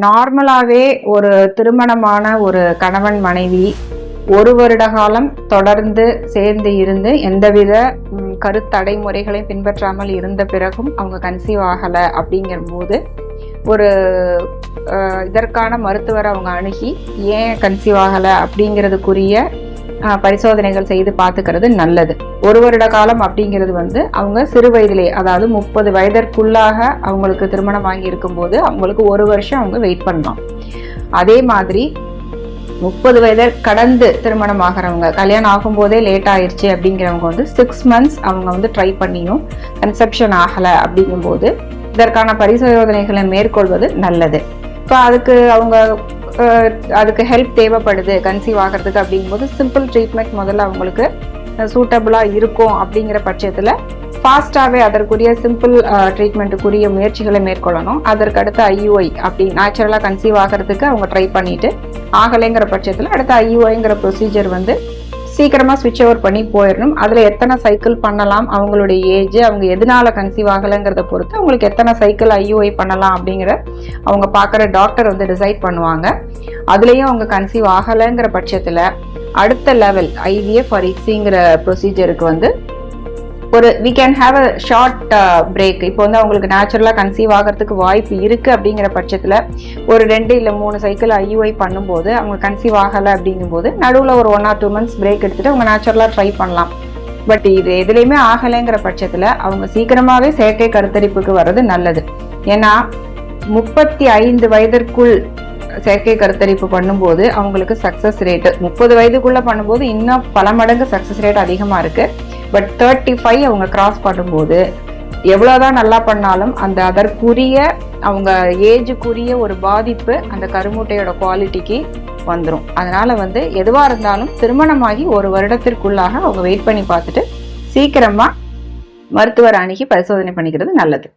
நார்மலாகவே ஒரு திருமணமான ஒரு கணவன் மனைவி ஒரு வருட காலம் தொடர்ந்து சேர்ந்து இருந்து எந்தவித ம், கருத்தடை பின்பற்றாமல் இருந்த பிறகும் அவங்க கன்சீவ் ஆகலை அப்படிங்கும்போது ஒரு இதற்கான மருத்துவரை அவங்க அணுகி ஏன் கன்சீவ் ஆகலை அப்படிங்கிறதுக்குரிய பரிசோதனைகள் செய்து பார்த்துக்கிறது நல்லது. ஒரு வருட காலம் அப்படிங்கிறது வந்து அவங்க சிறு வயதிலே அதாவது முப்பது வயதிற்குள்ளாக அவங்களுக்கு திருமணம் வாங்கி இருக்கும்போது அவங்களுக்கு ஒரு வருஷம் அவங்க வெயிட் பண்ணலாம். அதே மாதிரி முப்பது வயதை கடந்து திருமணம் ஆகிறவங்க கல்யாணம் ஆகும்போதே லேட் ஆயிடுச்சு அப்படிங்கிறவங்க வந்து சிக்ஸ் மந்த்ஸ் அவங்க வந்து ட்ரை பண்ணியும் கன்செப்ஷன் ஆகலை அப்படிங்கும்போது இதற்கான பரிசோதனைகளை மேற்கொள்வது நல்லது. இப்போ அதுக்கு அவங்க அதுக்கு ஹெல்ப் தேவைப்படுது கன்சீவ் ஆகிறதுக்கு அப்படிங்கும்போது சிம்பிள் ட்ரீட்மெண்ட் முதல்ல அவங்களுக்கு சூட்டபுளாக இருக்கும் அப்படிங்கிற பட்சத்தில் ஃபாஸ்ட்டாகவே அதற்குரிய சிம்பிள் ட்ரீட்மெண்ட்டுக்குரிய முயற்சிகளை மேற்கொள்ளணும். அதற்கடுத்து ஐயூஐ அப்படி நேச்சுரலாக கன்சீவ் ஆகிறதுக்கு அவங்க ட்ரை பண்ணிவிட்டு ஆகலைங்கிற பட்சத்தில் அடுத்த ஐயூஐங்கிற ப்ரொசீஜர் வந்து சீக்கிரமாக ஸ்விட்ச் ஓவர் பண்ணி போயிடணும் அதில் எத்தனை சைக்கிள் பண்ணலாம் அவங்களுடைய ஏஜ் அவங்க எதனால கன்சீவ் ஆகலைங்கிறத பொறுத்து அவங்களுக்கு எத்தனை சைக்கிள் ஐயூஐ பண்ணலாம் அப்படிங்கிற அவங்க பார்க்குற டாக்டர் வந்து டிசைட் பண்ணுவாங்க. அதுலேயும் அவங்க கன்சீவ் ஆகலைங்கிற பட்சத்தில் அடுத்த லெவல் ஐவிஎஃப் ஆர் இக்ஸிங்கிற ப்ரொசீஜருக்கு வந்து ஒரு we can have a short break இப்போ வந்து அவங்களுக்கு நேச்சுரலாக கன்சீவ் ஆகிறதுக்கு வாய்ப்பு இருக்குது அப்படிங்கிற பட்சத்தில் ஒரு ரெண்டு இல்லை மூணு சைக்கிள் ஐயூஐ பண்ணும்போது அவங்க கன்சீவ் ஆகலை அப்படிங்கும்போது நடுவில் ஒரு one or two months break எடுத்துட்டு அவங்க நேச்சுரலாக ட்ரை பண்ணலாம். பட் இது எதுலேயுமே ஆகலைங்கிற பட்சத்தில் அவங்க சீக்கிரமாகவே செயற்கை கருத்தரிப்புக்கு வர்றது நல்லது. ஏன்னா முப்பத்தி ஐந்து வயதிற்குள் செயற்கை கருத்தரிப்பு பண்ணும்போது அவங்களுக்கு சக்ஸஸ் ரேட்டு முப்பது வயதுக்குள்ளே பண்ணும்போது இன்னும் பல மடங்கு சக்ஸஸ் ரேட் அதிகமாக இருக்குது பட் தேர்ட்டி ஃபைவ் அவங்க கிராஸ் பண்ணும்போது எவ்வளோதான் நல்லா பண்ணாலும் அந்த அதற்குரிய அவங்க ஏஜுக்குரிய ஒரு பாதிப்பு அந்த கருமுட்டையோட குவாலிட்டிக்கு வந்துடும் அதனால் வந்து எதுவாக இருந்தாலும் திருமணமாகி ஒரு வருடத்திற்குள்ளாக அவங்க வெயிட் பண்ணி பார்த்துட்டு சீக்கிரமாக மருத்துவர் அணுகி பரிசோதனை பண்ணிக்கிறது நல்லது.